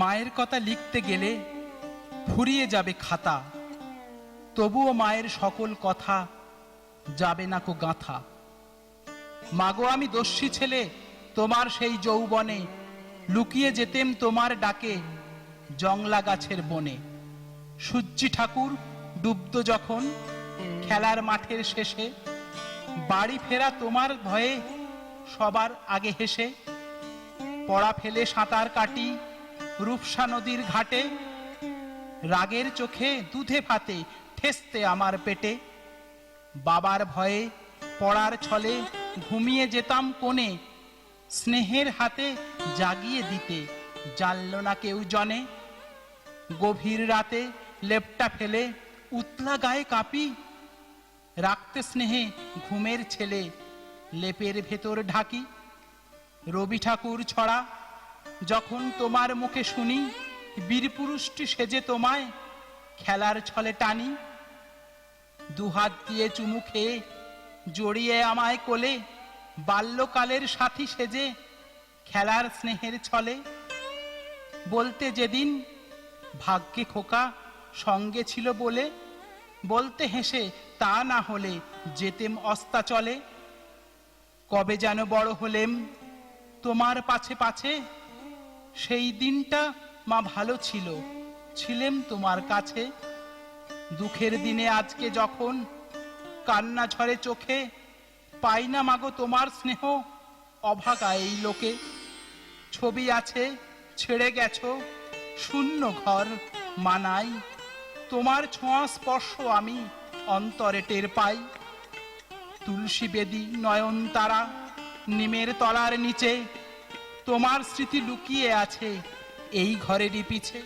মায়ের কথা লিখতে গেলে ফুরিয়ে যাবে খাতা। তবুও মায়ের সকল কথা যাবে না কো গাঁথা। মাগো, আমি দস্যি ছেলে, তোমার সেই যৌবনে লুকিয়ে যেতেম তোমার ডাকে জংলা গাছের বনে। সূর্যি ঠাকুর ডুবত যখন খেলার মাঠের শেষে, বাড়ি ফেরা তোমার ভয়ে সবার আগে হেসে, পড়া ফেলে সাঁতার কাটি রূপসা নদীর ঘাটে, রাগের চোখে দুধে ভাতে ঠেসতে আমার পেটে। বাবার ভয়ে পড়ার ছলে ঘুমিয়ে যেতাম কোণে, স্নেহের হাতে জাগিয়ে দিতে জানল না কেউ জনে। গভীর রাতে লেপটা ফেলে উতলা গায়ে কাঁপি, রাখতে স্নেহে ঘুমের ছেলে লেপের ভেতর ঢাকি। রবি ঠাকুর ছড়া যখন তোমার মুখে শুনি বীরপুরুষটি সেজে তোমায়, খেলার ছলে টানি। দুহাত দিয়ে চুমু খেয়ে, জড়িয়ে আমায় কোলে, বাল্যকালের সাথী সেজে, খেলার স্নেহের ছলে। বলতে যেদিন ভাগ্যে খোকা সঙ্গে ছিল বলে, বলতে হেসে তা না হলে যেতেম অস্তা চলে। কবে যেন বড় হলেম তোমার পাছে পাছে সেই দিনটা মা ভালো ছিল। ছিলেম তোমার কাছে। দুঃখের দিনে আজকে যখন কান্না ঝরে চোখে, পাই না মাগো তোমার স্নেহ। অভাগা এই লোকে। ছবি আছে, ছেড়ে গেছো। শূন্য ঘর মানাই। তোমার ছোঁয়া স্পর্শ আমি অন্তরে টের পাই। তুলসী বেদী নয়ন তারা, নিমের তলার নিচে। তোমার স্মৃতি লুকিয়ে আছে এই ঘরেরই পিছে।